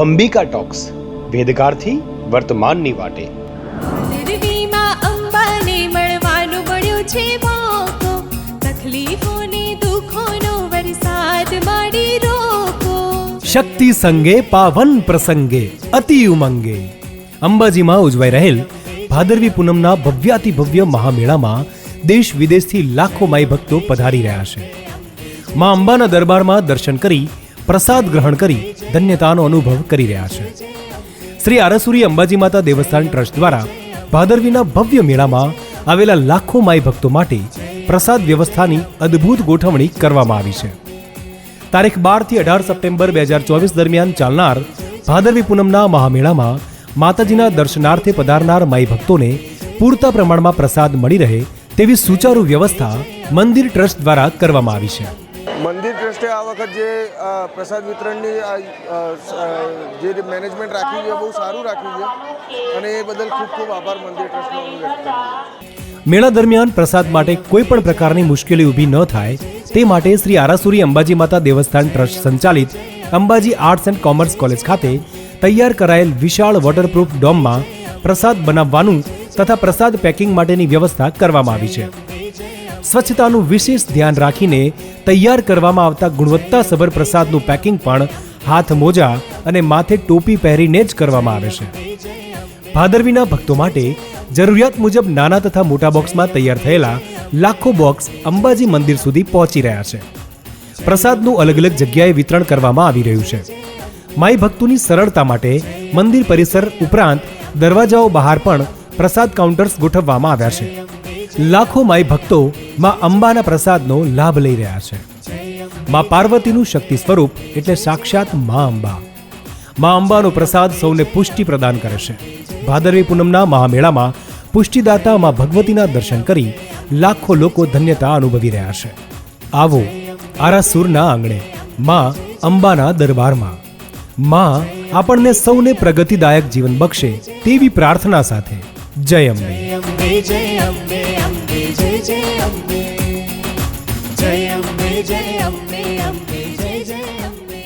Ambika talks વેદગારથી વર્તમાનની વાટે. દરડીમાં અંબાને મળવાનું મળ્યો છે મોકો. તકલીફોને દુઃખોનો વરસાદ માડી રોકો. શક્તિ સંગે પાવન પ્રસંગે અતિ ઉમંગે. અંબાજીમાં ઉજવાઈ રહેલ ભાદરવી પૂનમના ભવ્યાતિ ભવ્ય મહામેળામાં દેશ વિદેશથી લાખો માઈ ભક્તો પધારી રહ્યા છે. મા અંબાના દરબારમાં દર્શન કરી પ્રસાદ ગ્રહણ કરી ધન્યતાનો અનુભવ કરી રહ્યા છે. શ્રી આરસુરી અંબાજી માતા દેવસ્થાન ટ્રસ્ટ દ્વારા ભાદરવીના ભવ્ય મેળામાં આવેલા લાખો માઈ ભક્તો માટે પ્રસાદ વ્યવસ્થાની અદ્ભુત ગોઠવણી કરવામાં આવી છે. તારીખ બારથી અઢાર સપ્ટેમ્બર બે હજાર ચોવીસ દરમિયાન ચાલનાર ભાદરવી પૂનમના મહામેળામાં માતાજીના દર્શનાર્થે પધારનાર માઈ ભક્તોને પૂરતા પ્રમાણમાં પ્રસાદ મળી રહે તેવી સુચારુ વ્યવસ્થા મંદિર ટ્રસ્ટ દ્વારા કરવામાં આવી છે. મંદિર ટ્રસ્ટે આ વખત જે પ્રસાદ વિતરણની જે મેનેજમેન્ટ રાખ્યું છે બહુ સારું રાખ્યું છે. અને એ બદલ ખૂબ ખૂબ આભાર મંદિર ટ્રસ્ટનો મેળા દરમિયાન પ્રસાદ માટે કોઈ પણ પ્રકારની મુશ્કેલી ઊભી ન થાય. તે માટે શ્રી આરાસુરી અંબાજી માતા દેવસ્થાન ટ્રસ્ટ સંચાલિત Ambaji arts and commerce college ખાતે તૈયાર કરાયેલ વિશાળ વોટરપ્રૂફ ડોમમાં પ્રસાદ બનાવવાનું તથા પ્રસાદ પેકિંગ માટેની વ્યવસ્થા કરવામાં આવી છે. સ્વચ્છતાનું વિશેષ ધ્યાન રાખીને તૈયાર કરવામાં આવતા ગુણવત્તાસભર પ્રસાદનું પેકિંગ પણ હાથ મોજા અને માથે ટોપી પહેરીને જ કરવામાં આવે છે. ભાદરવીના ભક્તો માટે જરૂરિયાત મુજબ નાના તથા મોટા બોક્સમાં તૈયાર થયેલા લાખો બોક્સ અંબાજી મંદિર સુધી પહોંચી રહ્યા છે. પ્રસાદનું અલગ અલગ જગ્યાએ વિતરણ કરવામાં આવી રહ્યું છે. માઈ ભક્તોની સરળતા માટે મંદિર પરિસર ઉપરાંત દરવાજાઓ બહાર પણ પ્રસાદ કાઉન્ટર્સ ગોઠવવામાં આવ્યા છે. લાખો માઈ ભક્તો માં અંબાના પ્રસાદનો લાભ લઈ રહ્યા છે. માં પાર્વતીનું શક્તિ સ્વરૂપ એટલે સાક્ષાત મા અંબા. મા અંબાનો પ્રસાદ સૌને પુષ્ટિ પ્રદાન કરે છે. ભાદરવી પૂનમના મહામેળામાં પુષ્ટિદાતા મા ભગવતીના દર્શન કરી લાખો લોકો ધન્યતા અનુભવી રહ્યા છે. આવો આરાસુરના આંગણે મા અંબાના દરબારમાં. મા આપણને સૌને પ્રગતિદાયક જીવન બક્ષે તેવી પ્રાર્થના સાથે. જય અંબે. અંબે જય અંબે અંબે જય જય અંબે જય અંબે જય અંબે અંબે જય જય અંબે